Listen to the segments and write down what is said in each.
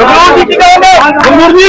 ਗਮਨੂਰ ਜੀ ਕੀ ਕਹੋਗੇ ਗਮਨੂਰ ਜੀ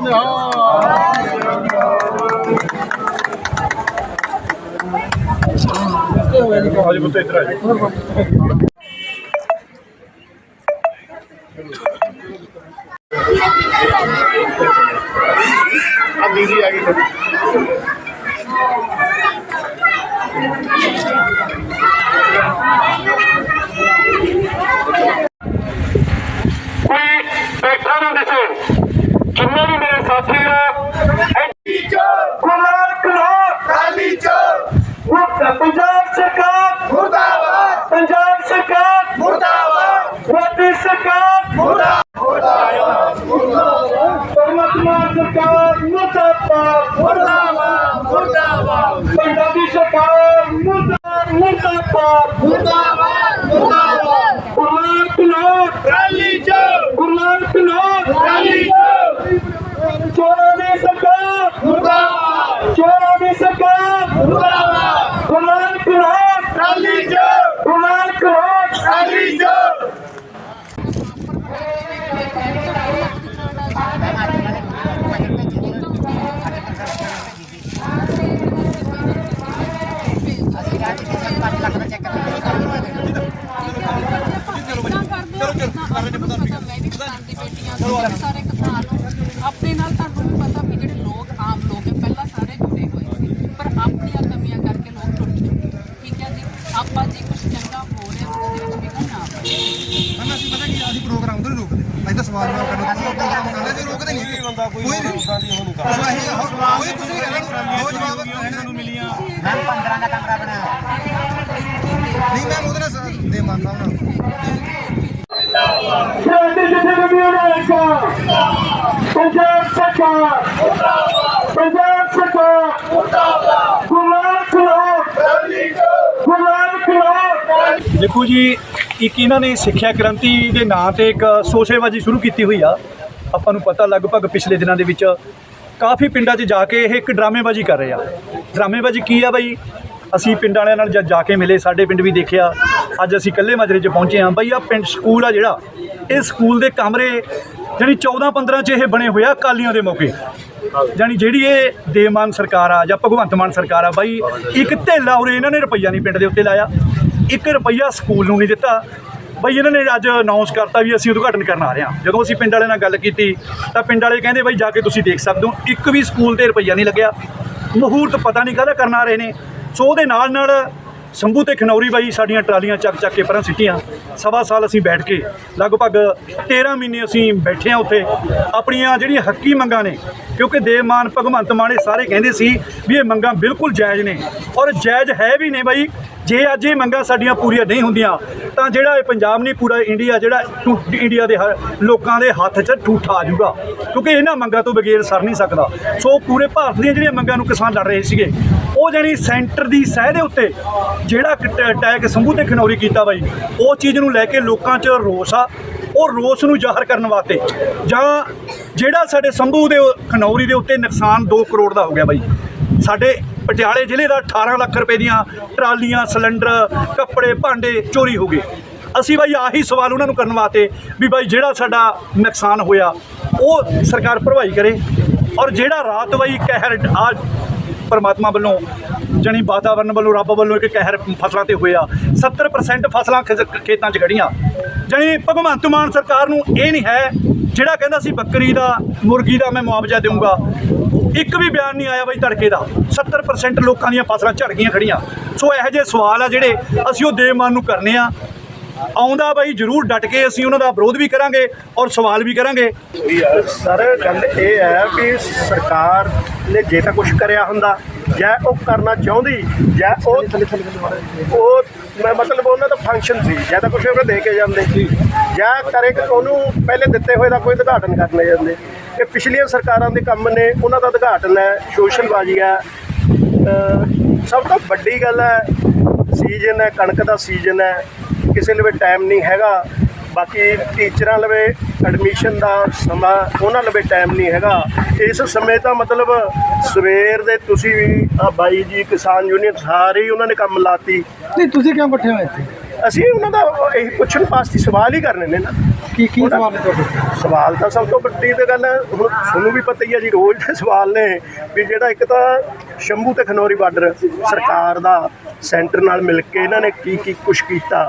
ਨਿਹਾਲ ਆ ਦੀਦੀ ਆ ਗਈ ਬੈਠਾ ਨਾ ਦਿਸੇ ਜਿੰਨੇ ਵੀ ਮੇਰੇ ਸਾਥੀ ਆ ਕੁਮਾਰ ਕਲੋਰ ਕਾਲੀ ਚੌਕ ਪੰਜਾਬ ਸਰਕਾਰ ਮੁਰਦਾਬਾਦ ਪੰਜਾਬ ਸਰਕਾਰ ਮੁਰਦਾਬਾਦ ਮੋਦੀ ਸਰਕਾਰ ਪਰਮਾਤਮਾ ਸਰਕਾਰ ਮੁਰਦਾਬਾਦ ਮੁਰਦਾਬਾਦ ਮੁਰਦਾਬਾਦ ਪੰਜਾਬੀ ਸਰਕਾਰ ਮੁਰਦਾਬਾਦ ਮੁਰਦਾਬਾਦ ਮੁਰਦਾਬਾਦ ਮੁਰਦਾਬਾਦ ਕੁਮਾਰ ਕਲੋਰ ਕਾਲੀ ਚੌਕ ਕੁਮਾਰ ਕਲੋਰ ਕਾਲੀ ਚੌਕ ਚੋਰਾਂ ਦੀ ਸਰਕਾਰ ਮੁਰਦਾਬਾਦ ਚੋਰਾਂ ਦੀ ਸਰਕਾਰ ਮੁਰਦਾਬਾਦ ਕੁਮਾਰ ਕਲੋਰ ਕਾਲੀ ਚੌਕ ਕੁਮਾਰ ਕਲੋਰ ਕਾਲੀ ਚੌਕ ਸਾਰੇ ਕਿਸਾਨ ਨੂੰ ਆਪਣੇ ਨਾਲ ਤੁਹਾਨੂੰ ਵੀ ਪਤਾ ਵੀ ਜਿਹੜੇ ਲੋਕ ਆਮ ਲੋਕ ਹੈ ਪਹਿਲਾਂ ਸਾਰੇ ਜੁੜੇ ਹੋਏ ਸੀ ਪਰ ਆਪਣੀਆਂ ਕਮੀਆਂ ਕਰਕੇ ਲੋਕ ਟੁੱਟ ਚੁੱਕੇ ਠੀਕ ਹੈ ਜੀ ਆਪਾਂ ਜੇ ਕੁਝ ਚੰਗਾ ਹੋ ਰਿਹਾ ਉਹਦੇ ਵਿੱਚ ਵੀ ਕੋਈ ਨਾ ਪਏ ਹਨਾ ਅਸੀਂ ਪਤਾ ਕੀ ਆ, ਅਸੀਂ ਪ੍ਰੋਗਰਾਮ ਤੋਂ ਨਹੀਂ ਰੋਕਦੇ ਅਸੀਂ ਤਾਂ ਸਵਾਲ ਜਵਾਬ ਕਰਨ ਅਸੀਂ ਪ੍ਰੋਗਰਾਮ ਕਰਦੇ ਅਸੀਂ ਰੋਕਦੇ ਨਹੀਂ ਕੋਈ ਬੰਦਾ ਕੋਈ ਨਹੀਂ ਅਸੀਂ ਹੋ- ਕੋਈ ਕੁਝ ਨਹੀਂ ਕਰਨਾ ਉਹ ਜਵਾਬ ਇਹਨਾਂ ਨੂੰ ਮਿਲੀਆਂ ਮੈਂ 15 ਦਾ ਕਮਰਾ ਬਣਾਇਆ ਨਹੀਂ ਮੈਂ ਉਹਦੇ ਨਾਲ ਸ- ਦੇ ਮੰਨਦਾ ਹਾਂ ਸ਼ਾਂਤੀ ਜਥੇਬੰਦੀਆਂ ਦਾ ਏਕਾ ਪੰਜਾਬ ਸਰਕਾਰ ਪੰਜਾਬ ਸਰਕਾਰ ਕੁਮਾਰ ਕਲੋਰ ਕੁਮਾਰ ਕਲੋਰ ਦੇਖੋ ਜੀ, ਇੱਕ ਇਹਨਾਂ ਨੇ ਸਿੱਖਿਆ ਕ੍ਰਾਂਤੀ ਦੇ ਨਾਂ ਤੇ ਇੱਕ ਸੋਸ਼ੇਬਾਜ਼ੀ ਸ਼ੁਰੂ ਕੀਤੀ ਹੋਈ ਆ। ਆਪਾਂ ਨੂੰ ਪਤਾ ਲਗਭਗ ਪਿਛਲੇ ਦਿਨਾਂ ਦੇ ਵਿੱਚ ਕਾਫੀ ਪਿੰਡਾਂ 'ਚ ਜਾ ਕੇ ਇਹ ਇੱਕ ਡਰਾਮੇਬਾਜ਼ੀ ਕਰ ਰਹੇ ਆ। ਡਰਾਮੇਬਾਜ਼ੀ ਕੀ ਆ ਬਾਈ? ਅਸੀਂ ਪਿੰਡ ਵਾਲਿਆਂ ਨਾਲ ਜਦ ਜਾ ਕੇ ਮਿਲੇ, ਸਾਡੇ ਪਿੰਡ ਵੀ ਦੇਖਿਆ। ਅੱਜ ਅਸੀਂ ਇਕੱਲੇ ਮਾਜਰੇ 'ਚ ਪਹੁੰਚੇ ਹਾਂ। ਬਾਈ ਆ ਪਿੰਡ ਸਕੂਲ ਆ ਜਿਹੜਾ, ਇਹ ਸਕੂਲ ਦੇ ਕਮਰੇ ਜਿਹੜੀ 14 15 'ਚ ਇਹ ਬਣੇ ਹੋਏ ਆ ਕਾਲੀਆਂ ਦੇ ਮੌਕੇ। ਜਾਣੀ ਜਿਹੜੀ ਇਹ ਦੇਵਮਾਨ ਸਰਕਾਰ ਆ ਜਾਂ ਭਗਵੰਤ ਮਾਨ ਸਰਕਾਰ ਆ ਬਾਈ, ਇੱਕ ਧੇਲਾ ਉਰੇ ਇਹਨਾਂ ਨੇ ਰੁਪਈਆ ਨਹੀਂ ਪਿੰਡ ਦੇ ਉੱਤੇ ਲਾਇਆ। ਇੱਕ ਰੁਪਈਆ ਸਕੂਲ ਨੂੰ ਨਹੀਂ ਦਿੱਤਾ। ਬਈ, ਇਹਨਾਂ ਨੇ ਅੱਜ ਅਨਾਉਂਸ ਕਰਤਾ ਵੀ ਅਸੀਂ ਉਦਘਾਟਨ ਕਰਨ ਆ ਰਹੇ ਹਾਂ। ਜਦੋਂ ਅਸੀਂ ਪਿੰਡ ਵਾਲਿਆਂ ਨਾਲ ਗੱਲ ਕੀਤੀ, ਤਾਂ ਪਿੰਡ ਵਾਲੇ ਕਹਿੰਦੇ, ਬਈ, ਜਾ ਕੇ ਤੁਸੀਂ ਦੇਖ ਸਕਦੇ ਹੋ, ਇੱਕ ਵੀ ਸਕੂਲ ਤੇ ਰੁਪਈਆ ਨਹੀਂ ਲੱਗਿਆ। ਮਹੂਰਤ ਪਤਾ ਨਹੀਂ ਕਾਹਦਾ ਕਰਨ ਆ ਰਹੇ ਨੇ। ਸੋ ਉਹਦੇ ਨਾਲ ਨਾਲ ਸੰਭੂ ਤੇ ਖਨੌਰੀ ਬਾਈ ਸਾਡੀਆਂ ਟਰਾਲੀਆਂ ਚੱਕ ਚੱਕ ਕੇ ਪਰਾਂ ਸਿੱਟੀਆਂ। ਸਵਾ ਸਾਲ ਅਸੀਂ ਬੈਠ ਕੇ, ਲਗਭਗ 13 ਮਹੀਨੇ ਅਸੀਂ ਬੈਠੇ ਹਾਂ ਉੱਥੇ। ਆਪਣੀਆਂ ਜਿਹੜੀਆਂ ਹੱਕੀ ਮੰਗਾਂ ਨੇ, ਕਿਉਂਕਿ ਦੇਵਮਾਨ ਭਗਵੰਤ ਮਾਨ ਇਹ ਸਾਰੇ ਕਹਿੰਦੇ ਸੀ ਵੀ ਇਹ ਮੰਗਾਂ ਬਿਲਕੁਲ ਜਾਇਜ਼ ਨੇ। ਔਰ ਜਾਇਜ਼ ਹੈ ਵੀ ਨੇ ਬਾਈ ਜੇ ਅੱਜ ਇਹ ਮੰਗਾਂ ਸਾਡੀਆਂ ਪੂਰੀਆਂ ਨਹੀਂ ਹੁੰਦੀਆਂ, ਤਾਂ ਜਿਹੜਾ ਇਹ ਪੰਜਾਬ ਨਹੀਂ, ਪੂਰਾ ਇੰਡੀਆ, ਜਿਹੜਾ ਟੂ- ਇੰਡੀਆ ਦੇ ਹ- ਲੋਕਾਂ ਦੇ ਹੱਥ 'ਚ ਠੂਠਾ ਆ ਜਾਊਗਾ। ਕਿਉਂਕਿ ਇਹਨਾਂ ਮੰਗਾਂ ਤੋਂ ਬਗੈਰ ਸਰ ਨਹੀਂ ਸਕਦਾ। ਸੋ ਪੂਰੇ ਭਾਰਤ ਦੀਆਂ ਜਿਹੜੀਆਂ ਮੰਗਾਂ ਨੂੰ ਕਿਸਾਨ ਲੜ ਰਹੇ ਸੀਗੇ, ਉਹ ਜਾਣੀ ਸੈਂਟਰ ਦੀ ਸਹਿ ਦੇ ਉੱਤੇ ਜਿਹੜਾ ਕ- ਅਟੈਕ ਸੰਭੂ ਤੇ ਖਨੌਰੀ ਕੀਤਾ ਬਾਈ, ਉਹ ਚੀਜ਼ ਨੂੰ ਲੈ ਕੇ ਲੋਕਾਂ 'ਚ ਰੋਸ ਆ। ਉਹ ਰੋਸ ਨੂੰ ਜ਼ਾਹਰ ਕਰਨ ਵਾਸਤੇ ਜਾਂ ਜਿਹੜਾ ਸਾਡੇ ਸੰਭੂ ਦੇ ਖਨੌਰੀ ਦੇ ਉੱਤੇ ਨੁਕਸਾਨ 2 ਕਰੋੜ ਦਾ ਹੋ ਗਿਆ ਬਾਈ। ਸਾਡੇ ਪਟਿਆਲੇ ਜ਼ਿਲ੍ਹੇ ਦਾ 18 ਲੱਖ ਰੁਪਏ ਦੀਆਂ ਟਰਾਲੀਆਂ, ਸਿਲੰਡਰ, ਕੱਪੜੇ, ਭਾਂਡੇ ਚੋਰੀ ਹੋ ਗਏ। ਅਸੀਂ ਬਾਈ ਆਹੀ ਸਵਾਲ ਉਹਨਾਂ ਨੂੰ ਕਰਨ ਵਾਸਤੇ ਵੀ ਬਾਈ ਜਿਹੜਾ ਸਾਡਾ ਨੁਕਸਾਨ ਹੋਇਆ, ਉਹ ਸਰਕਾਰ ਭਰਵਾਈ ਕਰੇ ਔਰ ਜਿਹੜਾ ਰਾਤ ਬਾਈ ਕਹਿਰ ਆ ਪਰਮਾਤਮਾ ਵੱਲੋਂ, ਜਣੀ ਵਾਤਾਵਰਨ ਵੱਲੋਂ, ਰੱਬ ਵੱਲੋਂ ਇੱਕ ਕਹਿਰ ਫਸਲਾਂ ਤੇ ਹੋਇਆ 70% ਫਸਲਾਂ ਖਿਸ- ਖੇਤਾਂ 'ਚ ਖੜੀਆਂ ਜਣੀ ਭਗਵੰਤ ਮਾਨ ਸਰਕਾਰ ਨੂੰ ਇਹ ਨਹੀਂ ਹੈ, ਜਿਹੜਾ ਕਹਿੰਦਾ ਸੀ ਬੱਕਰੀ ਦਾ, ਮੁਰਗੀ ਦਾ ਮੈਂ ਮੁਆਵਜ਼ਾ ਦੇਵਾਂਗਾ ਇੱਕ ਵੀ ਬਿਆਨ ਨਹੀਂ ਆਇਆ ਬਾਈ ਤੜਕੇ ਦਾ। 70% ਲੋਕਾਂ ਦੀਆਂ ਫਸਲਾਂ ਝੜ ਗਈਆਂ ਖੜੀਆਂ। ਸੋ ਇਹੋ ਜਿਹੇ ਸਵਾਲ ਆ ਜਿਹੜੇ ਅਸੀਂ ਉਹ ਦੇਵਮਾਨ ਨੂੰ ਕਰਨੇ ਆ। ਆਉਂਦਾ ਬਾਈ ਜਰੂਰ ਡਟ ਕੇ ਅਸੀਂ ਉਹਨਾਂ ਦਾ ਵਿਰੋਧ ਵੀ ਕਰਾਂਗੇ ਔਰ ਸਵਾਲ ਵੀ ਕਰਾਂਗੇ। ਸਰ ਗੱਲ ਇਹ ਹੈ ਕਿ ਸਰਕਾਰ ਨੇ ਜੇ ਤਾਂ ਕੁਝ ਕਰਿਆ ਹੁੰਦਾ ਜਾਂ ਉਹ ਕਰਨਾ ਚਾਹੁੰਦੀ ਜਾਂ ਉਹ ਉਹ ਮੈਂ ਮਤਲਬ ਉਹਨਾਂ ਦਾ ਫੰਕਸ਼ਨ ਸੀ ਜਾਂ ਤਾਂ ਕੁਝ ਉਹਨੇ ਦੇ ਕੇ ਜਾਂਦੇ। ਜਾਂ ਕਰੇ ਕਿ ਉਹਨੂੰ ਪਹਿਲੇ ਦਿੱਤੇ ਹੋਏ ਦਾ ਕੋਈ ਉਦਘਾਟਨ ਕਰਨੇ ਜਾਂਦੇ। ਇਹ ਪਿਛਲੀਆਂ ਸਰਕਾਰਾਂ ਦੇ ਕੰਮ ਨੇ ਉਹਨਾਂ ਦਾ ਉਦਘਾਟਨ ਹੈ ਸੋਸ਼ਲਬਾਜ਼ੀ ਹੈ। ਸਭ ਤੋਂ ਵੱਡੀ ਗੱਲ ਹੈ ਸੀਜ਼ਨ ਹੈ ਕਣਕ ਦਾ ਸੀਜ਼ਨ ਹੈ। ਕਿਸੇ ਲਵੇ ਟਾਈਮ ਨਹੀਂ ਹੈਗਾ ਬਾਕੀ ਟੀਚਰਾਂ ਲਵੇ ਐਡਮਿਸ਼ਨ ਦਾ ਸਮਾਂ ਉਹਨਾਂ ਲਵੇ ਟਾਈਮ ਨਹੀਂ ਹੈਗਾ। ਇਸ ਸਮੇਂ ਤਾਂ ਮਤਲਬ ਸਵੇਰ ਦੇ ਤੁਸੀਂ ਵੀ ਆ ਬਾਈ ਜੀ ਕਿਸਾਨ ਯੂਨੀਅਨ ਸਾਰੇ ਹੀ ਉਹਨਾਂ ਨੇ ਕੰਮ ਲਾਤੀ। ਨਹੀਂ ਤੁਸੀਂ ਕਿਉਂ ਇਕੱਠੇ ਹੋਏ ਇੱਥੇ? ਅਸੀਂ ਉਹਨਾਂ ਦਾ ਇਹ ਪੁੱਛਣ ਵਾਸਤੇ ਸਵਾਲ ਹੀ ਕਰਨੇ ਨੇ ਨਾ। ਕੀ ਕੀ ਸਵਾਲ ਨੇ ਤੁਹਾਡੇ? ਸਵਾਲ ਤਾਂ ਸਭ ਤੋਂ ਵੱਡੀ ਤੇ ਗੱਲ ਹੈ, ਤੁਹਾਨੂੰ ਵੀ ਪਤਾ ਹੀ ਹੈ ਜੀ ਰੋਜ਼ ਦੇ ਸਵਾਲ ਨੇ ਵੀ ਜਿਹੜਾ ਇੱਕ ਤਾਂ ਸ਼ੰਭੂ ਤੇ ਖਨੌਰੀ ਬਾਰਡਰ ਸਰਕਾਰ ਦਾ ਸੈਂਟਰ ਨਾਲ ਮਿਲ ਕੇ ਇਹਨਾਂ ਨੇ ਕੀ ਕੀ ਕੁਛ ਕੀਤਾ।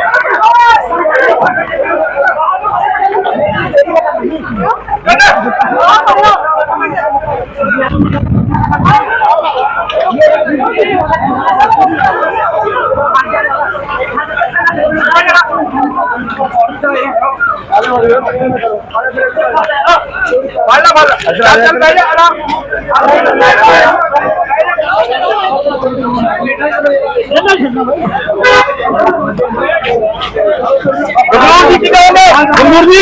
ਜੀ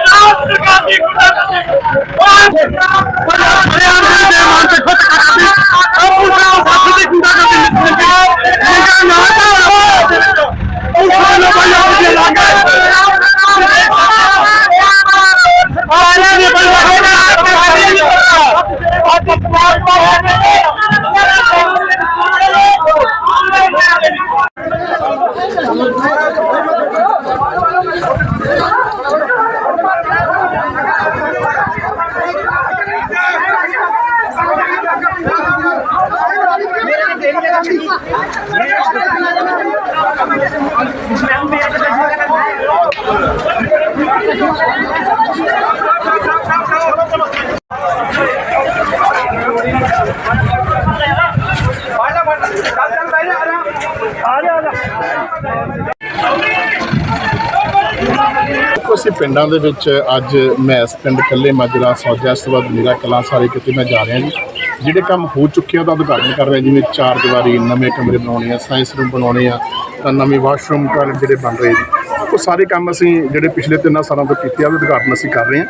ਸਰਕਾਰ ਦੀ ਹਰਿਆਣਾ ਦੇ ਮਾਨ ਤੇ ਖੁਦ ਕਰਦੀ ਆਪੂ ਦਾ ਸਾਥ ਦੀ ਗੁੰਡਾ ਕਰਦੀ ਨਿਕਲੀ ਇਹਦਾ ਨਾਮ ਤਾਂ ਉਹ ਸਾਲ ਭਾਈ ਆਪ ਦੇ ਲਾਗੇ ਆਰੇ ਦੇ ਭਾਈ ਆਪ ਦੇ ਲਾਗੇ ਆਪ ਦੇ ਪਾਸ ਪਰ ਹੈ ਅਸੀਂ ਪਿੰਡਾਂ ਦੇ ਵਿੱਚ ਅੱਜ ਮੈਂ ਇਸ ਪਿੰਡ ਕੱਲੇ ਮਾਜਰਾ ਸੌਜਾ ਸਵਾਦ ਮੇਰਾ ਕਲਾ ਸਾਰੇ ਕਿਤੇ ਮੈਂ ਜਾ ਰਿਹਾ ਜੀ। ਜਿਹੜੇ ਕੰਮ ਹੋ ਚੁੱਕੇ ਆ, ਉਹਦਾ ਉਦਘਾਟਨ ਕਰ ਰਹੇ ਜਿਵੇਂ ਚਾਰ ਦੀਵਾਰੀ, ਨਵੇਂ ਕਮਰੇ ਬਣਾਉਣੇ ਆ ਸਾਇੰਸ ਰੂਮ ਬਣਾਉਣੇ ਆ, ਤਾਂ ਨਵੇਂ ਵਾਸ਼ਰੂਮ ਘਰ ਜਿਹੜੇ ਬਣ ਰਹੇ ਜੀ ਉਹ ਸਾਰੇ ਕੰਮ ਅਸੀਂ ਜਿਹੜੇ ਪਿਛਲੇ ਤਿੰਨਾਂ ਸਾਲਾਂ ਤੋਂ ਕੀਤੇ ਆ, ਉਹਦਾ ਉਦਘਾਟਨ ਅਸੀਂ ਕਰ ਰਹੇ ਹਾਂ।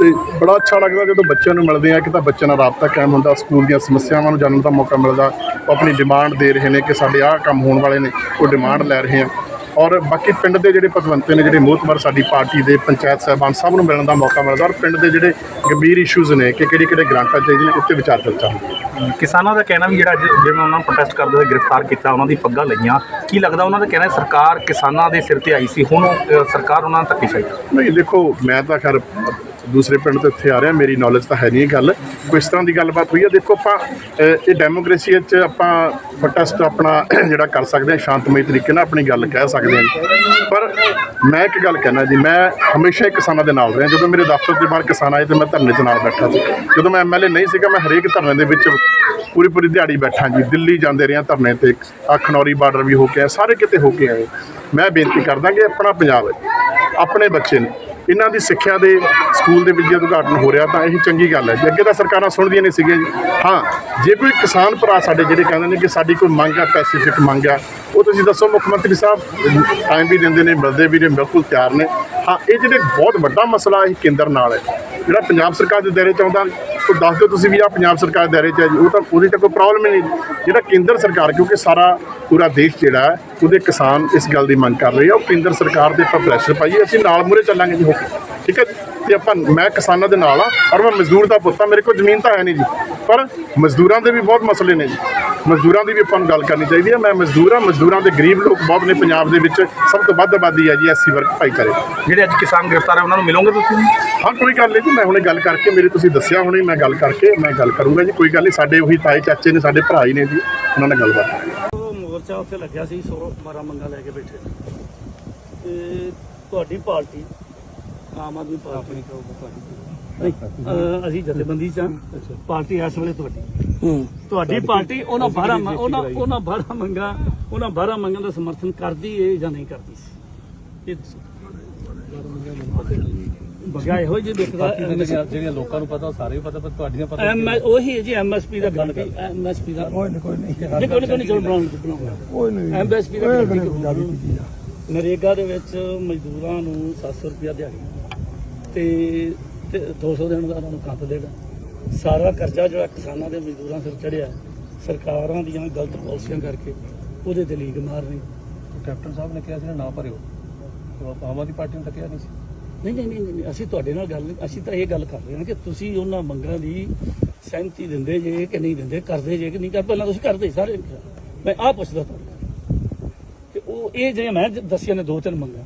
ਤੇ ਬੜਾ ਅੱਛਾ ਲੱਗਦਾ ਜਦੋਂ ਬੱਚਿਆਂ ਨੂੰ ਮਿਲਦੇ ਆ ਕਿ ਤਾਂ ਬੱਚਿਆਂ ਨਾਲ ਰਾਬਤਾ ਕਾਇਮ ਹੁੰਦਾ, ਸਕੂਲ ਦੀਆਂ ਸਮੱਸਿਆਵਾਂ ਨੂੰ ਜਾਣਨ ਦਾ ਮੌਕਾ ਮਿਲਦਾ। ਉਹ ਆਪਣੀ ਡਿਮਾਂਡ ਦੇ ਰਹੇ ਨੇ ਕਿ ਸਾਡੇ ਆਹ ਕੰਮ ਹੋਣ ਵਾਲੇ ਨੇ, ਉਹ ਡਿਮਾਂਡ ਲੈ ਰਹੇ ਆ। ਔਰ ਬਾਕੀ ਪਿੰਡ ਦੇ ਜਿਹੜੇ ਪਤਵੰਤੇ ਨੇ ਜਿਹੜੇ ਮੋਹਤਵਰ ਸਾਡੀ ਪਾਰਟੀ ਦੇ ਪੰਚਾਇਤ ਸਾਹਿਬਾਨ ਸਭ ਨੂੰ ਮਿਲਣ ਦਾ ਮੌਕਾ ਮਿਲਦਾ ਔਰ ਪਿੰਡ ਦੇ ਜਿਹੜੇ ਗੰਭੀਰ ਇਸ਼ੂਜ਼ ਨੇ ਕਿ ਕਿਹੜੇ ਕਿਹੜੇ ਗ੍ਰਾਂਟਾਂ ਚਾਹੀਦੀਆਂ ਨੇ ਉੱਤੇ ਵਿਚਾਰ ਚਰਚਾ ਹੁੰਦੀ ਹੈ ਕਿਸਾਨਾਂ ਦਾ ਕਹਿਣਾ ਵੀ ਜਿਹੜਾ ਅੱਜ ਜਿਵੇਂ ਉਹਨਾਂ ਨੂੰ ਪ੍ਰੋਟੈਸਟ ਕਰਦੇ ਹੋਏ ਗ੍ਰਿਫਤਾਰ ਕੀਤਾ ਉਹਨਾਂ ਦੀ ਪੱਗਾਂ ਲਈਆਂ। ਕੀ ਲੱਗਦਾ ਉਹਨਾਂ ਦਾ ਕਹਿਣਾ ਸਰਕਾਰ ਕਿਸਾਨਾਂ ਦੇ ਸਿਰ ਤੇ ਆਈ ਸੀ ਹੁਣ ਸਰਕਾਰ ਉਹਨਾਂ ਨੂੰ ਧੱਕੇਸ਼ਾਹੀ? ਨਹੀਂ ਦੇਖੋ ਮੈਂ ਤਾਂ ਖੈਰ ਦੂਸਰੇ ਪਿੰਡ ਤੋਂ ਇੱਥੇ ਆ ਰਿਹਾ, ਮੇਰੀ ਨੌਲੇਜ ਤਾਂ ਹੈ ਨਹੀਂ ਇਹ ਗੱਲ। ਕੋਈ ਇਸ ਤਰ੍ਹਾਂ ਦੀ ਗੱਲਬਾਤ ਹੋਈ ਹੈ ਦੇਖੋ ਆਪਾਂ ਇਹ ਡੈਮੋਕ੍ਰੇਸੀ ਵਿੱਚ ਆਪਾਂ ਪ੍ਰੋਟੈਸਟ ਆਪਣਾ ਜਿਹੜਾ ਕਰ ਸਕਦੇ ਹਾਂ ਸ਼ਾਂਤਮਈ ਤਰੀਕੇ ਨਾਲ ਆਪਣੀ ਗੱਲ ਕਹਿ ਸਕਦੇ ਹਾਂ ਪਰ ਮੈਂ ਇੱਕ ਗੱਲ ਕਹਿਣਾ ਜੀ, ਮੈਂ ਹਮੇਸ਼ਾ ਹੀ ਕਿਸਾਨਾਂ ਦੇ ਨਾਲ ਰਿਹਾ। ਜਦੋਂ ਮੇਰੇ ਦਫ਼ਤਰ ਦੇ ਬਾਹਰ ਕਿਸਾਨ ਆਏ ਤੇ ਮੈਂ ਧਰਨੇ 'ਚ ਨਾਲ ਬੈਠਾ ਸੀ। ਜਦੋਂ ਮੈਂ ਐਮਐਲਏ ਨਹੀਂ ਸੀਗਾ, ਮੈਂ ਹਰੇਕ ਧਰਨੇ ਦੇ ਵਿੱਚ ਪੂਰੀ ਪੂਰੀ ਦਿਹਾੜੀ ਬੈਠਾ ਜੀ। ਦਿੱਲੀ ਜਾਂਦੇ ਰਿਹਾ ਧਰਨੇ ਤੇ। ਅਖਨੌਰੀ ਬਾਰਡਰ ਵੀ ਹੋ ਕੇ ਆਏ, ਸਾਰੇ ਕਿਤੇ ਹੋ ਕੇ ਆਏ। ਮੈਂ ਬੇਨਤੀ ਕਰਦਾ ਕਿ ਆਪਣਾ ਪੰਜਾਬ ਹੈ ਆਪਣੇ ਬੱਚੇ ਨੇ ਇਹਨਾਂ ਦੀ ਸਿੱਖਿਆ ਦੇ ਸਕੂਲ ਦੇ ਵਿੱਚ ਜੇ ਉਦਘਾਟਨ ਹੋ ਰਿਹਾ ਤਾਂ ਇਹ ਚੰਗੀ ਗੱਲ ਹੈ ਜੇ। ਅੱਗੇ ਤਾਂ ਸਰਕਾਰਾਂ ਸੁਣਦੀਆਂ ਨਹੀਂ ਸੀਗੀਆਂ ਜੀ। ਹਾਂ, ਜੇ ਕੋਈ ਕਿਸਾਨ ਭਰਾ ਸਾਡੇ ਜਿਹੜੇ ਕਹਿੰਦੇ ਨੇ ਕਿ ਸਾਡੀ ਕੋਈ ਮੰਗ ਆ ਪੈਸੀਫਿਕ ਮੰਗ ਆ, ਉਹ ਤੁਸੀਂ ਦੱਸੋ ਮੁੱਖ ਮੰਤਰੀ ਸਾਹਿਬ ਟਾਈਮ ਵੀ ਦਿੰਦੇ ਨੇ, ਮਿਲਦੇ ਵੀ ਨੇ, ਬਿਲਕੁਲ ਤਿਆਰ ਨੇ। ਹਾਂ, ਇਹ ਜਿਹੜੇ ਬਹੁਤ ਵੱਡਾ ਮਸਲਾ ਇਹ ਕੇਂਦਰ ਨਾਲ ਹੈ। ਜਿਹੜਾ ਪੰਜਾਬ ਸਰਕਾਰ ਦੇ ਦਾਇਰੇ ਚ ਆਉਂਦਾ, ਉਹ ਦੱਸ ਦਿਓ ਤੁਸੀਂ ਵੀ ਆ ਪੰਜਾਬ ਸਰਕਾਰ ਦੇ ਦਾਇਰੇ ਚ ਹੈ ਜੀ। ਉਹ ਤਾਂ ਉਹਦੀ ਤਾਂ ਕੋਈ ਪ੍ਰੋਬਲਮ ਹੀ ਨਹੀਂ। ਜਿਹੜਾ ਕੇਂਦਰ ਸਰਕਾਰ, ਕਿਉਂਕਿ ਸਾਰਾ ਪੂਰਾ ਦੇਸ਼ ਜਿਹੜਾ ਉਹਦੇ ਕਿਸਾਨ ਇਸ ਗੱਲ ਦੀ ਮੰਗ ਕਰ ਰਹੇ ਆ। ਉਹ ਕੇਂਦਰ ਸਰਕਾਰ ਦੇ ਉੱਪਰ ਪ੍ਰੈਸ਼ਰ ਪਾਈਏ ਅਸੀਂ ਨਾਲ ਮੂਹਰੇ ਚੱਲਾਂਗੇ ਜੀ, ਹੋ ਕੇ। ਠੀਕ ਹੈ? ਤੇ ਆਪਾਂ ਮੈਂ ਕਿਸਾਨਾਂ ਦੇ ਨਾਲ ਆ ਔਰ ਮੈਂ ਮਜ਼ਦੂਰ ਦਾ ਪੁੱਤ ਆ ਮੇਰੇ ਕੋਲ ਜ਼ਮੀਨ ਤਾਂ ਹੈ ਨਹੀਂ ਜੀ। ਪਰ ਮਜ਼ਦੂਰਾਂ ਦੇ ਵੀ ਬਹੁਤ ਮਸਲੇ ਨੇ ਜੀ। ਮਜ਼ਦੂਰਾਂ ਦੀ ਵੀ ਆਪਾਂ ਨੂੰ ਗੱਲ ਕਰਨੀ ਚਾਹੀਦੀ ਹੈ। ਮੈਂ ਮਜ਼ਦੂਰ ਆ ਮਜ਼ਦੂਰਾਂ ਦੇ ਗਰੀਬ ਲੋਕ ਬਹੁਤ ਨੇ ਪੰਜਾਬ ਦੇ ਵਿੱਚ। ਸਭ ਤੋਂ ਵੱਧ ਆਬਾਦੀ ਹੈ ਜੀ ਐਸਸੀ ਵਰਗ ਭਾਈਚਾਰੇ ਜਿਹੜੇ ਅੱਜ ਕਿਸਾਨ ਗ੍ਰਿਫਤਾਰ ਹੈ ਉਹਨਾਂ ਨੂੰ ਮਿਲੋਗੇ ਤੁਸੀਂ? ਹਾਂ ਕੋਈ ਗੱਲ ਨਹੀਂ ਜੀ ਮੈਂ ਹੁਣੇ ਗੱਲ ਕਰਕੇ ਮੇਰੇ ਤੁਸੀਂ ਦੱਸਿਆ ਹੁਣੇ ਮੈਂ ਗੱਲ ਕਰਕੇ ਮੈਂ ਗੱਲ ਕਰੂੰਗਾ ਜੀ। ਕੋਈ ਗੱਲ ਨਹੀਂ ਸਾਡੇ ਉਹੀ ਤਾਏ ਚਾਚੇ ਨੇ ਸਾਡੇ ਭਰਾ ਹੀ ਨੇ ਜੀ ਉਹਨਾਂ ਨਾਲ ਗੱਲਬਾਤ ਕਰਾਂਗੇ। ਉਹ ਮੋਰਚਾ ਉੱਥੇ ਲੱਗਿਆ ਸੀ 100 ਮਾਰਾ ਮੰਗਾ ਲੈ ਕੇ ਬੈਠੇ ਤੇ ਤੁਹਾਡੀ ਪਾਰਟੀ ਆਮ ਆਦਮੀ ਪਾਰਟੀ। ਅਹ, ਅਸੀਂ ਜਥੇਬੰਦੀ ਚ ਹਾਂ। ਪਾਰਟੀ ਇਸ ਵੇਲੇ ਤੁਹਾਡੀ। ਤੁਹਾਡੀ ਪਾਰਟੀ ਉਹਨਾਂ 12 ਮ- ਉਹਨਾਂ ਉਹਨਾਂ 12 ਮੰਗਾ ਉਹਨਾਂ 12 ਮੰਗਾਂ ਦਾ ਸਮਰਥਨ ਕਰਦੀ ਏ ਜਾਂ ਨਹੀਂ ਕਰਦੀ ਸੀ? ਇਹ ਦੱਸੋ। ਬਗਾ ਇਹੋ ਜਿਹੀ ਦੇਖਦਾ ਜਿਹੜੀਆਂ ਲੋਕਾਂ ਨੂੰ ਪਤਾ ਉਹ ਸਾਰੇ ਪਤਾ ਪਰ ਤੁਹਾਡੀਆਂ ਪਤਾ ਐਮ ਉਹੀ ਹੈ ਜੀ ਐਮਐਸਪੀ ਦਾ ਗੱਲ ਐਮਐਸਪੀ ਦਾ। ਕੋਈ ਨਹੀਂ ਕੋਈ ਨਹੀਂ। ਕੋਈ ਨਹੀਂ ਕੋਈ ਨਹੀਂ ਚਲੋ ਬਣਾਉਣ ਕੋਈ ਨਹੀਂ। ਐਮਐਸਪੀ ਦਾ ਨਰੇਗਾ ਦੇ ਵਿੱਚ ਮਜ਼ਦੂਰਾਂ ਨੂੰ 700 ਰੁਪਇਆ ਦਿਹਾੜੀ। ਤੇ ਤੇ 200 ਦਿਨ ਦਾ ਉਹਨਾਂ ਨੂੰ ਕੰਤ ਦੇਣਾ। ਸਾਰਾ ਕਰਜ਼ਾ ਜਿਹੜਾ ਕਿਸਾਨਾਂ ਦੇ ਮਜ਼ਦੂਰਾਂ ਸਿਰ ਚੜਿਆ ਸਰਕਾਰਾਂ ਦੀਆਂ ਗਲਤ ਪਾਲਿਸੀਆਂ ਕਰਕੇ ਉਹਦੇ ਤੇ ਲੀਕ ਮਾਰਨੀ। ਕੈਪਟਨ ਸਾਹਿਬ ਨੇ ਕਿਹਾ ਸੀ ਨਾ ਭਰਿਓ। ਆਮ ਆਦਮੀ ਪਾਰਟੀ ਨੇ ਤਾਂ ਕਿਹਾ ਨਹੀਂ ਸੀ। ਨਹੀਂ ਨਹੀਂ ਨਹੀਂ ਅਸੀਂ ਤੁਹਾਡੇ ਨਾਲ ਗੱਲ ਨਹੀਂ ਅਸੀਂ ਤਾਂ ਇਹ ਗੱਲ ਕਰ ਰਹੇ ਹਾਂ ਕਿ ਤੁਸੀਂ ਉਹਨਾਂ ਮੰਗਾਂ ਦੀ ਸਹਿਮਤੀ ਦਿੰਦੇ ਜੇ ਕਿ ਨਹੀਂ ਦਿੰਦੇ ਕਰਦੇ ਜੇ ਕਿ ਨਹੀਂ ਕਰ ਪਹਿਲਾਂ ਤੁਸੀਂ ਕਰਦੇ ਸਾਰੇ। ਮੈਂ ਆਹ ਪੁੱਛਦਾ ਤੁਹਾਨੂੰ ਕਿ ਉਹ ਇਹ ਜਿਹੜੇ ਮੈਂ ਦੱਸਿਆ ਨੇ ਦੋ ਤਿੰਨ ਮੰਗਾਂ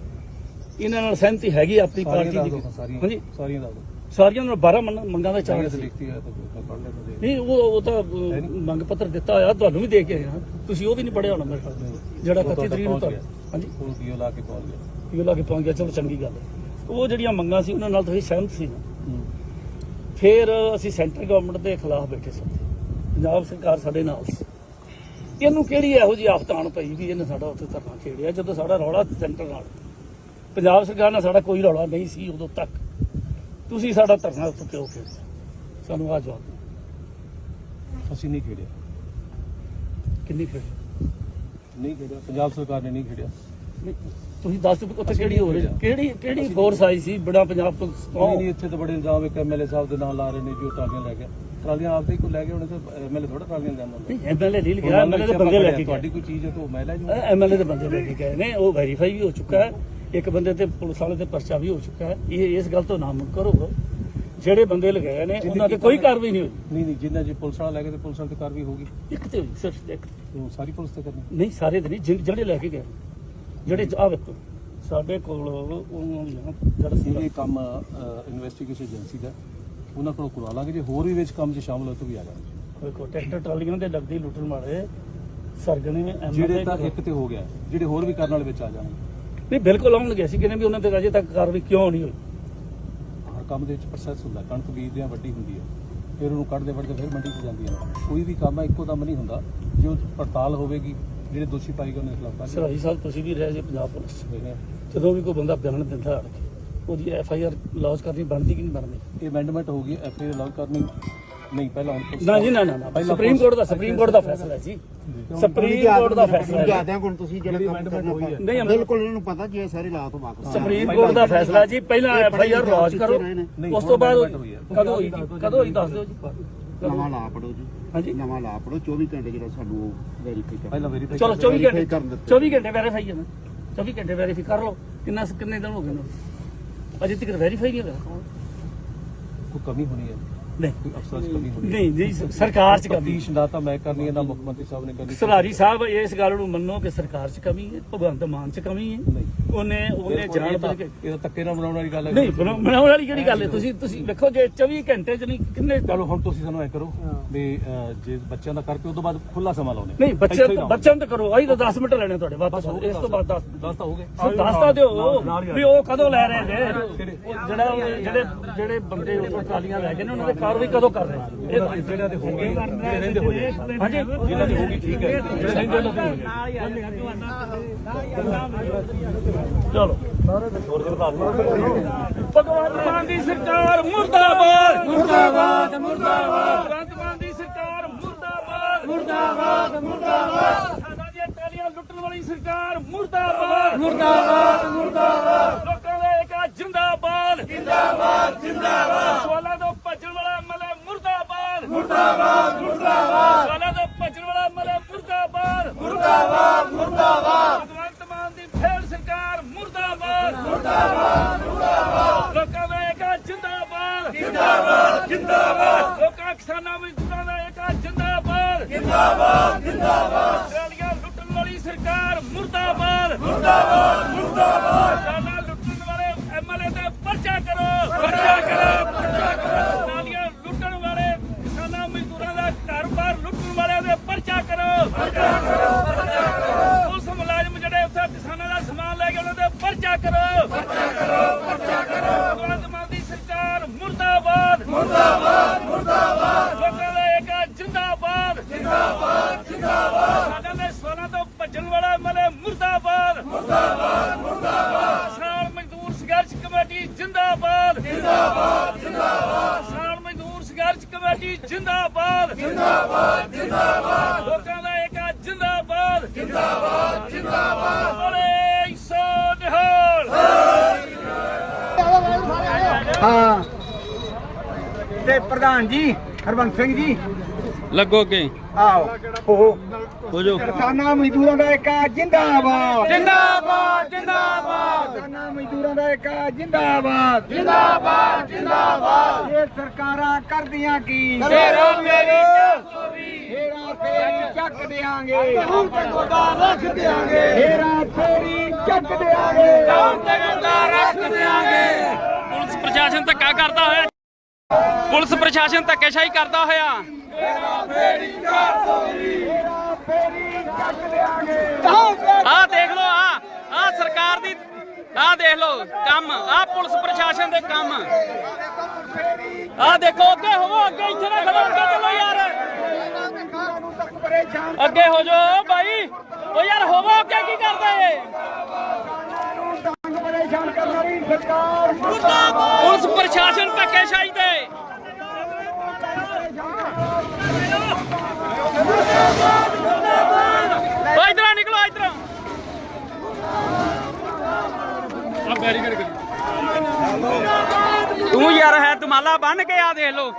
ਇਹਨਾਂ ਨਾਲ ਸਹਿਮਤੀ ਹੈਗੀ ਆਪਣੀ ਪਾਰਟੀ ਦੀ। ਹਾਂਜੀ। ਸਾਰੀਆਂ ਦੱਸ ਦਿਓ। ਸਾਰੀਆਂ ਨਾਲ 12 ਮੰਨ- ਮੰਗਾਂ ਦਾ ਚਾਰ ਸਾਰੀਆਂ ਤਾਂ ਸੀ। ਲਿਖਤੀ ਹੈ ਨਹੀਂ ਉਹ ਉਹ ਤਾਂ ਮੰਗ ਪੱਤਰ ਦਿੱਤਾ ਹੋਇਆ ਤੁਹਾਨੂੰ ਵੀ ਦੇ ਕੇ ਹਾਂ ਤੁਸੀਂ ਉਹ ਵੀ ਨਹੀਂ ਪੜਿਆ ਹੋਣਾ ਮੇਰੇ ਖਿਆਲ ਨਾਲ। ਜਿਹੜਾ ਉਹ 31 ਤੁਹਾਡਾ ਤਰੀਕ ਨੂੰ ਪਹੁੰਚ ਤਾਂ ਹਾਂਜੀ। ਉਹ ਪੀਓ ਲਾ ਕੇ ਪਹੁੰਚ ਗਿਆ। ਇਹ ਲਾ ਕੇ ਪਹੁੰਚ ਗਿਆ ਚਲੋ ਚੰਗੀ ਗੱਲ ਉਹ ਜਿਹੜੀਆਂ ਮੰਗਾਂ ਸੀ ਉਹਨਾਂ ਨਾਲ ਤੁਸੀਂ ਸਹਿਮਤ ਸੀ ਫਿਰ ਅਸੀਂ ਸੈਂਟਰ ਗਵਰਨਮੈਂਟ ਦੇ ਖਿਲਾਫ ਬੈਠੇ ਸੀ। ਪੰਜਾਬ ਸਰਕਾਰ ਸਾਡੇ ਨਾਲ ਸੀ। ਇਹਨੂੰ ਕਿਹੜੀ ਇਹੋ ਜਿਹੀ ਆਫਤ ਆਣ ਪਈ ਵੀ ਇਹਨੇ ਸਾਡਾ ਉੱਥੇ ਧਰਨਾ ਛੇੜਿਆ ਜਦੋਂ ਸਾਡਾ ਰੌਲਾ ਸੈਂਟਰ ਨਾਲ? ਪੰਜਾਬ ਸਰਕਾਰ ਨਾਲ ਸਾਡਾ ਕੋਈ ਰੌਲਾ ਨਹੀਂ ਸੀ ਉਦੋਂ ਤੱਕ। ਤੁਸੀਂ ਸਾਡਾ ਧਰਨਾ ਉੱਤੇ ਕਿਉਂ ਖੇਡਿਆ ਸਾਨੂੰ ਆ ਜਵਾਬ ਦਿਓ। ਅਸੀਂ ਨਹੀਂ ਖੇਡਿਆ। ਕਿੰਨੀ ਖੇਡੀ? ਨਹੀਂ ਖੇਡਿਆ। ਪੰਜਾਬ ਸਰਕਾਰ ਨੇ ਨਹੀਂ ਖੇਡਿਆ। ਤੁਸੀਂ ਦੱਸ ਦਿਓ ਉੱਥੇ ਕਿਹੜੀ ਹੋ ਰਹੀ ਕਿਹੜੀ ਕਿਹੜੀ ਫੋਰਸ ਆਈ ਸੀ ਬੜਾ ਪੰਜਾਬ ਤੋਂ ਨਹੀਂ ਨਹੀਂ ਇੱਥੇ ਤਾਂ ਬੜੇ ਇਲਜ਼ਾਮ ਇੱਕ ਐਮਐਲਏ ਸਾਹਿਬ ਦੇ ਨਾਲ ਲਾ ਰਹੇ ਨੇ ਜੋ ਟਰਾਲੀਆਂ ਲੈ ਗਿਆ ਟਰਾਲੀਆਂ ਆਪਦੇ ਕੋਈ ਲੈ ਗਏ ਹੋਣੇ ਤਾਂ ਐਮਐਲਏ ਥੋੜਾ ਟਰਾਲੀਆਂ ਜਾਂਦਾ ਨਹੀਂ ਐਮਐਲਏ ਨਹੀਂ ਲਿਖਿਆ ਐਮਐਲਏ ਦੇ ਬੰਦੇ ਲੈ ਕੇ ਤੁਹਾਡੀ ਕੋਈ ਚੀਜ਼ ਹੈ ਤਾਂ ਉਹ ਮੈਂ ਲੈ ਜਾਊਂਗਾ ਐਮਐਲਏ ਦੇ ਬੰਦੇ ਲੈ ਕੇ ਗਏ ਨੇ ਉਹ ਵੈਰੀਫਾਈ ਵੀ ਹੋ ਚੁੱਕਾ ਹੈ। ਇੱਕ ਬੰਦੇ ਤੇ ਪੁਲਿਸ ਵਾਲੇ ਤੇ ਪਰਚਾ ਵੀ ਹੋ ਚੁੱਕਾ ਹੈ। ਇਹ ਇਸ ਗੱਲ ਤੋਂ ਨਾਮ ਕਰੋ। ਜਿਹੜੇ ਬੰਦੇ ਲਗਾਏ ਨੇ ਉਹਨਾਂ ਤੇ ਕੋਈ ਕਾਰਵਾਈ ਨਹੀਂ ਹੋਈ। ਨਹੀਂ ਨਹੀਂ ਜਿੰਨਾ ਜੇ ਪੁਲਿਸ ਵਾਲਾ ਲੈ ਕੇ ਤੇ ਪੁਲਿਸ ਵਾਲੇ ਤੇ ਕਾਰਵਾਈ ਹੋਗੀ ਇੱਕ ਤੇ ਹੋਈ ਸਿਰਫ ਇੱਕ ਉਹ ਸਾਰੀ ਪੁਲਿਸ ਤੇ ਕਰਨੀ। ਨਹੀਂ ਸਾਰੇ ਤੇ ਨਹੀਂ ਜਿਹੜੇ ਲੈ ਕੇ ਗਏ ਜਿਹੜੇ ਆ ਵੇਖੋ। ਸਾਡੇ ਕੋਲ ਉਹ ਜਿਹੜਾ ਸੀ ਇਹ ਕੰਮ ਇਨਵੈਸਟੀਗੇਸ਼ਨ ਏਜੰਸੀ ਦਾ। ਉਹਨਾਂ ਕੋਲੋਂ ਕਰਵਾ ਲਾਂਗੇ ਜੇ ਹੋਰ ਵੀ ਵਿੱਚ ਕੰਮ 'ਚ ਸ਼ਾਮਲ ਹੋ ਤਾਂ ਵੀ ਆ ਜਾਣਗੇ। ਵੇਖੋ ਟਰੈਕਟਰ ਟਰਾਲੀਆਂ ਦੇ ਲੱਗਦੀ ਲੁੱਟਣ ਵਾਲੇ ਸਰਗਨੇ ਜਿਹੜੇ ਐਮਐਲਏ ਤਾਂ ਇੱਕ ਤੇ ਹੋ ਗਿਆ। ਜਿਹੜੇ ਹੋਰ ਵੀ ਕਰਨ ਵਾਲੇ ਵਿੱਚ ਆ ਜਾਣਗੇ। ਨਹੀਂ ਬਿਲਕੁਲ ਆਉਣਗੇ ਅਸੀਂ ਕਹਿੰਦੇ ਵੀ ਉਹਨਾਂ ਤੇ ਅਜੇ ਤੱਕ ਕਾਰਵਾਈ ਕਿਉਂ ਨਹੀਂ ਹੋਈ? ਹਰ ਕੰਮ ਦੇ ਵਿੱਚ ਪ੍ਰੋਸੈਸ ਹੁੰਦਾ। ਕਣਕ ਬੀਜਦੇ ਆ ਵੱਡੀ ਹੁੰਦੀ ਹੈ। ਫਿਰ ਉਹਨੂੰ ਕੱਢਦੇ ਵੱਢਦੇ ਫਿਰ ਮੰਡੀ 'ਚ ਜਾਂਦੀ ਹੈ ਕੋਈ ਵੀ ਕੰਮ ਹੈ ਇੱਕੋ ਦਮ ਨਹੀਂ ਹੁੰਦਾ। ਜੋ ਪੜਤਾਲ ਹੋਵੇਗੀ ਜਿਹੜੇ ਦੋਸ਼ੀ ਪਾਏ ਗਏ ਉਹਨਾਂ ਦੇ ਖਿਲਾਫ ਸਰਾਈ ਸਾਹਿਬ ਤੁਸੀਂ ਵੀ ਰਹੇ ਜੇ ਪੰਜਾਬ ਪੁਲਿਸ। ਜਦੋਂ ਵੀ ਕੋਈ ਬੰਦਾ ਬਿਆਨ ਦਿੰਦਾ ਅੜ ਕੇ ਉਹਦੀ ਐਫ ਆਈ ਆਰ ਲੌਂਚ ਕਰਨੀ ਬਣਦੀ ਕਿ ਨਹੀਂ ਬਣਦੀ? ਇਹ ਅਮੈਂਡਮੈਂਟ ਹੋ ਗਈ ਐਫ ਆਈ ਲਾਗ ਕਰਨੀ। ਨਹੀਂ ਪਹਿਲਾਂ ਹੁਣ ਨਾ ਜੀ ਨਾ ਨਾ ਸੁਪਰੀਮ ਕੋਰਟ ਦਾ ਸੁਪਰੀਮ ਕੋਰਟ ਦਾ ਫੈਸਲਾ ਹੈ ਜੀ ਸੁਪਰੀਮ ਕੋਰਟ ਦਾ ਫੈਸਲਾ ਹੈ ਜਾਦਿਆਂ ਕੋਲ ਤੁਸੀਂ ਜਿਹੜਾ ਕੰਮ ਕਰਨਾ ਨਹੀਂ, ਨਹੀਂ ਬਿਲਕੁਲ ਉਹਨਾਂ ਨੂੰ ਪਤਾ ਜੀ ਸਾਰੇ ਲਾਤ ਤੋਂ ਵਾਕਫ ਸੁਪਰੀਮ ਕੋਰਟ ਦਾ ਫੈਸਲਾ ਜੀ ਪਹਿਲਾਂ ਐਫ ਆਈ ਆਰ ਲੌਂਚ ਕਰੋ। ਉਸ ਤੋਂ ਬਾਅਦ ਹੁਣ ਹੋਈ ਹੈ। ਕਦੋਂ ਹੋਈ? ਕਦੋਂ ਹੋਈ ਦੱਸ ਦਿਓ ਜੀ। ਨਵਾਂ ਲਾ ਪੜੋ ਜੀ। ਹਾਂਜੀ? ਨਵਾਂ ਲਾ ਪੜੋ 24 ਘੰਟੇ ਜਿਹੜਾ ਸਾਨੂੰ ਵੈਰੀਫਾਈ ਕਰ ਪਹਿਲਾਂ ਵੈਰੀਫਾਈ ਚਲੋ 24 verify ਘੰਟੇ ਕਰਨ ਦਿੱਤੇ। 24 ਘੰਟੇ ਵੈਰੀਫਾਈ ਹੈ ਨਾ। 24 ਘੰਟੇ ਵੈਰੀਫਾਈ ਕਰ ਲਓ। ਕਿੰਨਾ ਕਿੰਨੇ ਦਿਨ ਹੋ ਗਏ ਨੇ? ਅਜੇ ਤੱਕ ਵੈਰੀਫਾਈ ਨਹੀਂ ਹੋਇਆ। ਕੋਈ ਕਮੀ ਹੋਣੀ ਹੈ। ਨਹੀਂ। ਅਫਸਰ 'ਚ ਕਮੀ ਹੋਣੀ ਹੈ। ਨਹੀਂ ਜੀ ਸਰਕਾਰ ਚ ਕਮੀ। ਤਫਤੀਸ਼ ਨਾ ਤਾਂ ਮੈਂ ਕਰਨੀ ਹੈ ਨਾ ਮੁੱਖ ਮੰਤਰੀ ਸਾਹਿਬ ਨੇ ਕਰਨੀ ਸਰਾਰੀ ਸਾਹਿਬ ਇਸ ਗੱਲ ਨੂੰ ਮੰਨੋ ਕਿ ਸਰਕਾਰ 'ਚ ਕਮੀ ਹੈ ਭਗਵੰਤ ਮਾਨ 'ਚ ਕਮੀ ਹੈ। ਨਹੀਂ। ਉਹਨੇ ਉਹਨੇ ਜਾਣ ਬੁੱਝ ਕੇ ਇਹ ਤਾਂ ਧੱਕੇ ਨਾਲ ਬਣਾਉਣ ਵਾਲੀ ਗੱਲ ਹੈ। ਨਹੀਂ ਬਣਾ- ਬਣਾਉਣ ਵਾਲੀ ਕਿਹੜੀ ਗੱਲ ਹੈ? ਤੁਸੀਂ ਤੁਸੀਂ ਵੇਖੋ ਜੇ 24 ਘੰਟੇ 'ਚ ਨਹੀਂ ਕਿੰਨੇ ਚਲੋ ਹੁਣ ਤੁਸੀਂ ਸਾਨੂੰ ਐ ਕਰੋ ਵੀ ਅਹ, ਜੇ ਬੱਚਿਆਂ ਦਾ ਕਰਕੇ ਉਸ ਤੋਂ ਬਾਅਦ ਖੁੱਲਾ ਸਮਾਂ ਲਾਉਣੇ ਨਹੀਂ ਬੱਚੇ ਹੀ। ਬੱਚਿਆਂ ਨੂੰ ਤਾਂ ਕਰੋ। ਆਹੀ ਤਾਂ 10 ਮਿੰਟ ਲੈਣੇ ਤੁਹਾਡੇ ਵਾਪਸ ਇਸ ਤੋਂ ਬਾਅਦ 10 ਦਸ ਤਾਂ ਹੋ ਗਏ। ਦੱਸਤਾ ਦਿਓ ਵੀ ਉਹ ਕਦੋਂ ਲੈ ਰਹੇ ਨੇ। ਜਿਹੜਾ ਜਿਹੜੇ ਜਿਹੜੇ ਬੰਦੇ ਉਹ ਟਰਾਲੀਆਂ ਲੈ ਕੇ ਨੇ ਉਹਨਾਂ ਦੇ ਕਾਰਵਾਈ ਕਦੋਂ ਕਰ ਰਹੇ ਇਹ ਤਾਂ ਜਿਹੜਿਆਂ ਦੇ ਹੋ ਗਏ ਜਿਹੜੇ ਰਹਿੰਦੇ ਹੋ ਗਏ ਹਾਂਜੀ। ਜਿਹਨਾਂ ਦੀ ਹੋਗੀ ਠੀਕ ਹੈ। ਜਿਹੜੇ ਰਹਿੰਦੇ ਉਹਨਾਂ ਦੇ ਚਲੋ। ਭਗਵੰਤ ਮਾਨ ਦੀ ਸਰਕਾਰ ਮੁਰਦਾਬਾਦ। ਮੁਰਦਾਬਾਦ ਮੁਰਦਾਬਾਦ। ਭਗਵੰਤ ਮਾਨ ਦੀ ਸਰਕਾਰ ਮੁਰਦਾਬਾਦ। ਮੁਰਦਾਬਾਦ ਮੁਰਦਾਬਾਦ। ਸਾਡਾ ਦੀਆਂ ਟਾਲੀਆਂ ਲੁੱਟਣ ਵਾਲੀ ਸਰਕਾਰ ਮੁਰਦਾਬਾਦ। ਮੁਰਦਾਬਾਦ ਮੁਰਦਾਬਾਦ। ਲੋਕਾਂ ਦਾ ਏਕਾ ਜਿੰਦਾਬਾਦ। ਜਿੰਦਾਬਾਦ ਜਿੰਦਾਬਾਦ। ਸਵਾਲਾਂ ਤੋਂ ਭੱਜਣ ਵਾਲਾ ਮੁਰਦਾਬਾਦ ਮੁਰਦਾਬਾਦ। ਸਵਾਲਾਂ ਤੋਂ ਭੱਜਣ ਵਾਲਾ ਮਲੇ ਮੁਰਦਾਬਾਦ। ਮੁਰਦਾਬਾਦ ਮੁਰਦਾਬਾਦ। ਭਗਵੰਤ ਮਾਨ ਦੀ ਫੇਰ ਸਰਕਾਰ ਮੁਰਦਾਬਾਦ। ਮੁਰਦਾਬਾਦ ਮੁਰਦਾਬਾਦ। ਲੋਕਾਂ ਦਾ ਏਕਾ ਜਿੰਦਾਬਾਦ। ਜਿੰਦਾਬਾਦ ਜਿੰਦਾਬਾਦ। ਲੋਕਾਂ ਕਿਸਾਨਾਂ ਮਜ਼ਦੂਰਾਂ ਦਾ ਏਕਾ ਜਿੰਦਾਬਾਦ। ਜਿੰਦਾਬਾਦ ਜਿੰਦਾਬਾਦ। ਟਰਾਲੀਆਂ ਲੁੱਟਣ ਵਾਲੀ ਸਰਕਾਰ ਮੁਰਦਾਬਾਦ। ਮੁਰਦਾਬਾਦ ਮੁਰਦਾਬਾਦ। ਟਰਾਲੀਆਂ ਲੁੱਟਣ ਵਾਲੇ ਐਮਐਲਏ ਤੇ ਪਰਚਾ ਕਰੋ। ਪਰਚਾ ਕਰੋ ਟਰਾਲੀਆਂ ਲੁੱਟਣ ਵਾਲੇ ਕਿਸਾਨਾਂ ਮਜ਼ਦੂਰਾਂ ਦਾ ਘਰ-ਬਾਰ ਲੁੱਟਣ ਵਾਲਿਆਂ ਦੇ ਪਰਚਾ ਕਰੋ ਪਰਚਾ ਕਰੋ ਪਰਚਾ ਕਰੋ ਪੁਲਿਸ ਮੁਲਾਜ਼ਮ ਜਿਹੜੇ ਉੱਥੇ ਕਿਸਾਨਾਂ ਦਾ ਸਮਾਨ ਲੈ ਕੇ ਉਹਨਾਂ ਦੇ ਪਰਚਾ ਕਰੋ ਪਰਚਾ ਕਰੋ ਪਰਚਾ ਕਰੋ ਭਗਵੰਤ ਮਾਨ ਦੀ ਸਰਕਾਰ ਮੁਰਦਾਬਾਦ ਮੁਰਦਾਬਾਦ ਮੁਰਦਾਬਾਦ ਲੋਕਾਂ ਦਾ ਏਕਾ ਜਿੰਦਾਬਾਦ ਜਿੰਦਾਬਾਦ ਜਿੰਦਾਬਾਦ ਸਾਡਾ ਦੇ ਸਵਾਲਾਂ ਤੋਂ ਭੱਜਣ ਵਾਲਾ ਮਲੇ ਮੁਰਦਾਬਾਦ ਮੁਰਦਾਬਾਦ ਮੁਰਦਾਬਾਦ ਕਿਸਾਨ ਮਜ਼ਦੂਰ ਸੰਘਰਸ਼ ਕਮੇਟੀ ਜਿੰਦਾਬਾਦ ਜਿੰਦਾਬਾਦ ਜਿੰਦਾਬਾਦ ਕਿਸਾਨ ਮਜ਼ਦੂਰ ਸੰਘਰਸ਼ ਕਮੇਟੀ ਜਿੰਦਾਬਾਦ ਜਿੰਦਾਬਾਦ ਜਿੰਦਾਬਾਦ ਲੋਕਾਂ ਦਾ ਏਕਾ ਜਿੰਦਾਬਾਦ ਜਿੰਦਾਬਾਦ ਜਿੰਦਾਬਾਦ ਬੋਲੇ ਸੋ ਨਿਹਾਲ ਹਾਂ ਤੇ ਪ੍ਰਧਾਨ ਜੀ ਹਰਬੰਸ ਸਿੰਘ ਜੀ। ਲੱਗੋ ਅੱਗੇ ਆਓ। ਉਹ ਹੋ ਜਾਓ ਕਿਸਾਨਾਂ ਮਜ਼ਦੂਰਾਂ ਦਾ ਇੱਕ ਜਿੰਦਾਬਾਦ। ਜਿੰਦਾਬਾਦ ਜਿੰਦਾਬਾਦ। ਕਿਸਾਨਾਂ ਮਜ਼ਦੂਰਾਂ ਦਾ ਇੱਕ ਜਿੰਦਾਬਾਦ। ਜਿੰਦਾਬਾਦ ਜਿੰਦਾਬਾਦ। ਇਹ ਸਰਕਾਰਾਂ ਕਰਦੀਆਂ ਕੀ? ਤੇਰਾ ਮੇਰੀ ਹੇਰਾ ਫੇਰੀ ਚੱਕ ਦੇਾਂਗੇ ਹਮ ਤੇ ਗੋਦਾ ਰੱਖ ਦੇਾਂਗੇ ਹੇਰਾ ਫੇਰੀ ਚੱਕ ਦੇਾਂਗੇ ਹਮ ਤੇ ਗੋਦਾ ਰੱਖ ਦੇਾਂਗੇ ਪੁਲਿਸ ਪ੍ਰਸ਼ਾਸਨ ਧੱਕਾ ਕਰਦਾ ਹੋਇਆ। ਪੁਲਿਸ ਪ੍ਰਸ਼ਾਸਨ ਧੱਕੇਸ਼ਾਹੀ ਕਰਦਾ ਹੋਇਆ। ਆਹ ਦੇਖ ਲਓ ਆ ਆ ਸਰਕਾਰ ਦੀ ਆਹ ਦੇਖ ਲਓ ਕੰਮ ਆ ਪੁਲਿਸ ਪ੍ਰਸ਼ਾਸਨ ਦੇ ਕੰਮ। ਆਹ ਦੇਖੋ ਅੱਗੇ ਹੋਵੋ ਅੱਗੇ ਇੱਥੇ ਨਾ ਖੜੋ ਅੱਗੇ ਚਲੋ ਯਾਰ। ਅੱਗੇ ਹੋ ਜਾਓ ਭਾਈ। ਓ ਯਾਰ ਹੋਵੋ ਅੱਗੇ ਕੀ ਕਰਦੇ? ਸਰਕਾਰ ਪੁਲਿਸ ਪ੍ਰਸ਼ਾਸਨ ਧੱਕੇਸ਼ਾਹੀ ਤੇ ਓ ਇਧਰ ਨਿਕਲੋ ਇਧਰ ਤੂੰ ਯਾਰ ਹੈ ਤੁਮਾਲਾ ਬੰਨ ਕੇ ਆ ਦੇਖ ਲੋ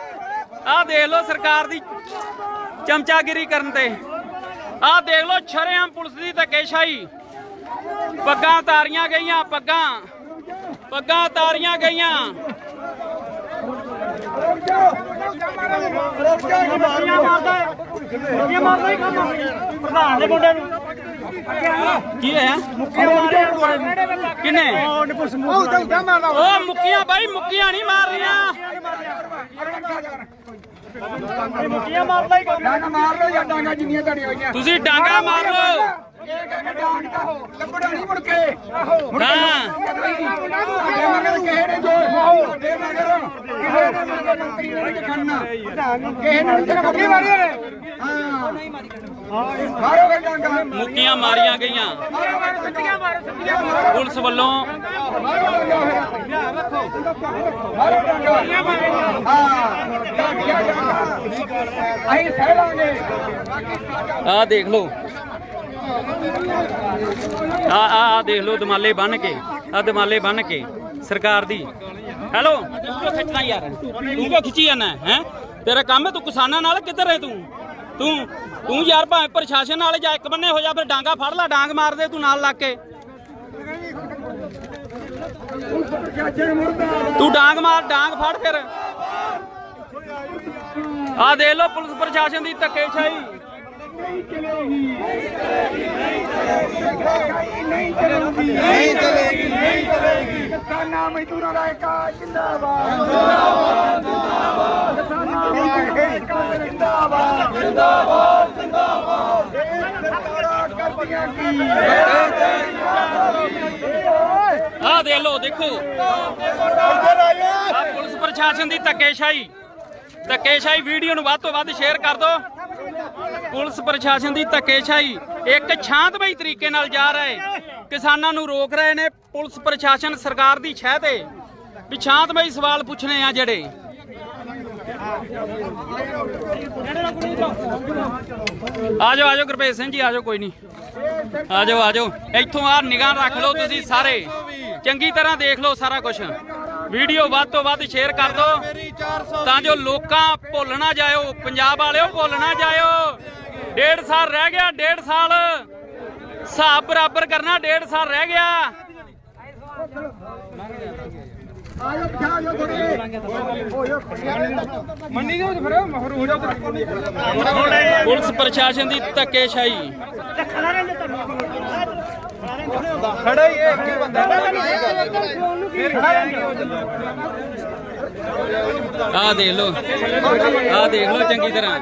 ਆ ਦੇਖ ਲੋ ਸਰਕਾਰ ਦੀ ਚਮਚਾਗਿਰੀ ਕਰਨ ਤੇ। ਆ ਦੇਖ ਲੋ ਛਰੇਆਮ ਪੁਲਿਸ ਦੀ ਧੱਕੇਸ਼ਾਹੀ। ਪੱਗਾਂ ਤਾਰੀਆਂ ਗਈਆਂ, ਪੱਗਾਂ। ਪੱਗਾਂ ਤਾਰੀਆਂ ਗਈਆਂ। ਕੀ ਹੈ ਕਿਨੇ? ਉਹ ਮੁੱਕੀਆਂ ਬਾਈ ਮੁੱਕੀਆਂ ਨਹੀਂ ਮਾਰ ਰਹੀਆਂ ਮੁੱਕੀਆਂ ਮਾਰ ਲਈ ਡਾਂਗਾ ਮਾਰ ਲਓ ਜਾਂ ਡਾਂਗਾ ਜਿੰਨੀਆਂ ਤੁਹਾਡੀਆਂ ਹੋਈਆਂ। ਤੁਸੀਂ ਡਾਂਗਾ ਮਾਰ ਲਓ। ਹੋ ਹਾਂ। ਕਿਸੇ ਨੇ ਹਾਂ ਮਾਰੋ ਡਾਂਗਾ ਮੁੱਕੀਆਂ ਮਾਰੀਆਂ ਗਈਆਂ। ਪੁਲਿਸ ਵੱਲੋਂ ਮਾਰੋ ਆਹ ਦੇਖ ਲਓ। ਆ ਆ ਆ ਦੇਖ ਲਓ ਦਮਾਲੇ ਬੰਨ ਕੇ, ਆ ਦਮਾਲੇ ਬੰਨ ਕੇ ਸਰਕਾਰ ਦੀ। ਹੈਲੋ? ਤੂੰ ਕਿਉਂ ਖਿੱਚਣਾ ਯਾਰ? ਤੂੰ ਕਿਉਂ ਖਿੱਚੀ ਜਾਂਦਾ ਹੈ? ਤੇਰਾ ਕੰਮ ਹੈ ਤੂੰ ਕਿਸਾਨਾਂ ਨਾਲ ਕਿੱਧਰ ਹੈ ਤੂੰ? ਤੂੰ ਤੂੰ ਯਾਰ ਭਾਵੇਂ ਪ੍ਰਸ਼ਾਸਨ ਨਾਲ ਜਾ ਇੱਕ ਬੰਨੇ ਹੋ ਜਾ, ਫਿਰ ਡਾਂਗਾ ਫੜ ਲੈ, ਡਾਂਗ ਮਾਰ ਦੇ ਤੂੰ ਨਾਲ ਲੱਗ ਕੇ। ਤੂੰ ਡਾਂਗ ਮਾਰ, ਡਾਂਗ ਫੜ ਫਿਰ। ਆ ਦੇਖ ਲਓ ਪੁਲਿਸ ਪ੍ਰਸ਼ਾਸਨ ਦੀ ਧੱਕੇਸ਼ਾਹੀ ਨਹੀਂ ਚਲੇਗੀ ਨਹੀਂ ਚਲੇਗੀ। ਕਿਸਾਨਾਂ ਮਜ਼ਦੂਰਾਂ ਦਾ ਏਕਾ ਜਿੰਦਾਬਾਦ। ਜਿੰਦਾਬਾਦ ਜਿੰਦਾਬਾਦ। ਕਿਸਾਨਾਂ ਜਿੰਦਾਬਾਦ ਜਿੰਦਾਬਾਦ। ਜਿੰਦਾਬਾਦ ਸਰਕਾਰਾਂ ਕਰਦੀਆਂ ਕੀ ਆਹ ਦੇਖ ਲਓ, ਦੇਖੋ। ਆਹ ਪੁਲਿਸ ਪ੍ਰਸ਼ਾਸਨ ਦੀ ਧੱਕੇਸ਼ਾਹੀ। ਧੱਕੇਸ਼ਾਹੀ ਵੀਡੀਓ ਨੂੰ ਵੱਧ ਤੋਂ ਵੱਧ ਸ਼ੇਅਰ ਕਰ ਦਿਓ। ਪੁਲਿਸ ਪ੍ਰਸ਼ਾਸਨ ਦੀ ਧੱਕੇਸ਼ਾਹੀ ਇੱਕ ਸ਼ਾਂਤਮਈ ਤਰੀਕੇ ਨਾਲ ਜਾ ਰਹੇ। ਕਿਸਾਨਾਂ ਨੂੰ ਰੋਕ ਰਹੇ ਨੇ। ਪੁਲਿਸ ਪ੍ਰਸ਼ਾਸਨ ਸਰਕਾਰ ਦੀ ਛਹਿ ਤੇ ਵੀ ਸ਼ਾਂਤਮਈ ਸਵਾਲ ਪੁੱਛਣੇ ਆ ਜਿਹੜੇ। ਆ ਜਾਓ ਗੁਰਪ੍ਰੀਤ ਸਿੰਘ ਜੀ ਆ ਕੋਈ ਨਹੀਂ। ਆ ਜਾਓ ਇੱਥੋਂ ਆ ਨਿਗਾਹ ਰੱਖ ਲਓ ਤੁਸੀਂ ਸਾਰੇ। ਚੰਗੀ ਤਰ੍ਹਾਂ ਦੇਖ ਲਓ ਸਾਰਾ ਕੁਝ ਵੀਡੀਓ ਵੱਧ ਤੋਂ ਵੱਧ ਸ਼ੇਅਰ ਕਰ ਦਿਓ। ਤਾਂ ਜੋ ਲੋਕਾਂ ਭੁੱਲ ਨਾ ਜਾਇਓ, ਪੰਜਾਬ ਵਾਲਿਓ ਭੁੱਲ ਨਾ ਜਾਇਓ। ਡੇਢ ਸਾਲ ਰਹਿ ਗਿਆ, ਡੇਢ ਸਾਲ। ਹਿਸਾਬ ਬਰਾਬਰ ਕਰਨਾ, ਡੇਢ ਸਾਲ ਰਹਿ ਗਿਆ। ਆਜੋ ਆਜੋ ਥੋੜੇ ਮੰਨੀ ਜਾਓ ਫਿਰ ਮਹਰ ਹੋ ਜਾਓ ਪੁਲਿਸ ਪ੍ਰਸ਼ਾਸਨ ਦੀ ਧੱਕੇਸ਼ਾਹੀ। ਖੜਾ ਹੀ ਇਹ ਅੱਗੇ ਬੰਦਾ। ਫਿਰ ਖੜਾ ਆਹ ਦੇਖ ਲਓ। ਆਹ ਦੇਖ ਲਓ ਚੰਗੀ ਤਰ੍ਹਾਂ।